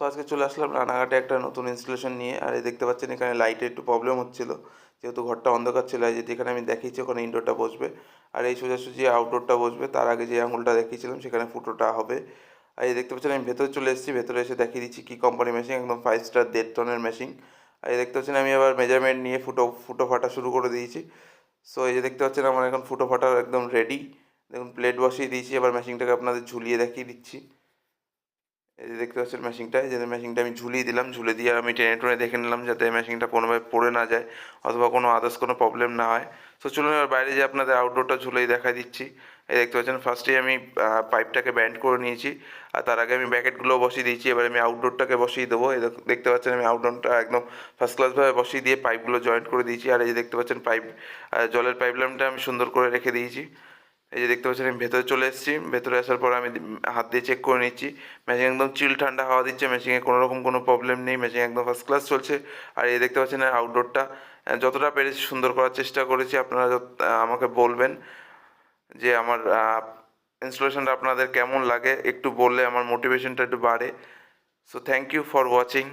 So আজকে চলে আসলাম রানাঘাটে একটা নতুন ইনস্টলেশন নিয়ে। আর এই দেখতে পাচ্ছেন এখানে লাইটের একটু প্রবলেম হচ্ছিল। যেহেতু ঘরটা অন্ধকার ছিল আর যেখানে আমি দেখিয়েছি ওখানে ইনডোরটা বসবে। আর এই সোজাসুজি আউটডোরটা বসবে। তার আগে যে আঙুলটা দেখিয়েছিলাম, সেখানে ফুটোটা হবে। আর এই দেখতে পাচ্ছেন আমি ভেতরে চলে এসেছি। ভেতরে এসে দেখিয়ে দিচ্ছি কী কোম্পানি মেশিন একদম ফাইভ স্টার দেড় টনের মেশিন আর এই দেখতে পাচ্ছেন আমি আবার মেজারমেন্ট নিয়ে ফুটো ফুটো ফাটা শুরু করে দিয়েছি। সো এই যে দেখতে পাচ্ছেন আমার এখন ফুটো ফাটা একদম রেডি দেখুন প্লেট বসিয়ে দিয়েছি। এবার মেশিনটাকে আপনাদের ঝুলিয়ে দেখিয়ে দিচ্ছি। এই যে দেখতে পাচ্ছেন মেশিনটা এই যে মেশিনটা আমি ঝুলিয়ে দিলাম ঝুলে দিয়ে আমি টেনে টুনে দেখে নিলাম যাতে মেশিনটা কোনোভাবে পড়ে না যায় অথবা কোনো আদার্স কোনো প্রবলেম না হয়। তো চলুন এবার বাইরে যে আপনাদের আউটডোরটা ঝুলেই দেখা দিচ্ছি। এই দেখতে পাচ্ছেন ফার্স্টেই আমি পাইপটাকে ব্যান্ড করে নিয়েছি, আর তার আগে আমি ব্যাকেটগুলো বসিয়ে দিয়েছি, এবার আমি আউটডোরটাকে বসিয়ে দেবো। এই দেখতে পাচ্ছেন আমি আউটডোরটা একদম ফার্স্ট ক্লাসভাবে বসিয়ে দিয়ে পাইপগুলো জয়েন্ট করে দিয়েছি, আর এই যে দেখতে পাচ্ছেন পাইপ জলের পাইপ লাইনটা আমি সুন্দর করে রেখে দিয়েছি। এই যে দেখতে পাচ্ছেন, আমি ভেতরে চলে এসেছি। ভেতরে আসার পর আমি হাত দিয়ে চেক করে নিচ্ছি। মেশিন একদম চিল ঠান্ডা হাওয়া দিচ্ছে মেশিনে কোনো রকম কোনো প্রবলেম নেই মেশিন একদম ফার্স্ট ক্লাস চলছে। আর এই দেখতে পাচ্ছেন আউটডোরটা যতটা পেরেছি সুন্দর করার চেষ্টা করেছি। আপনারা আমাকে বলবেন যে আমার ইনস্টলেশনটা আপনাদের কেমন লাগে, একটু বললে আমার মোটিভেশনটা একটু বাড়ে। So thank you for watching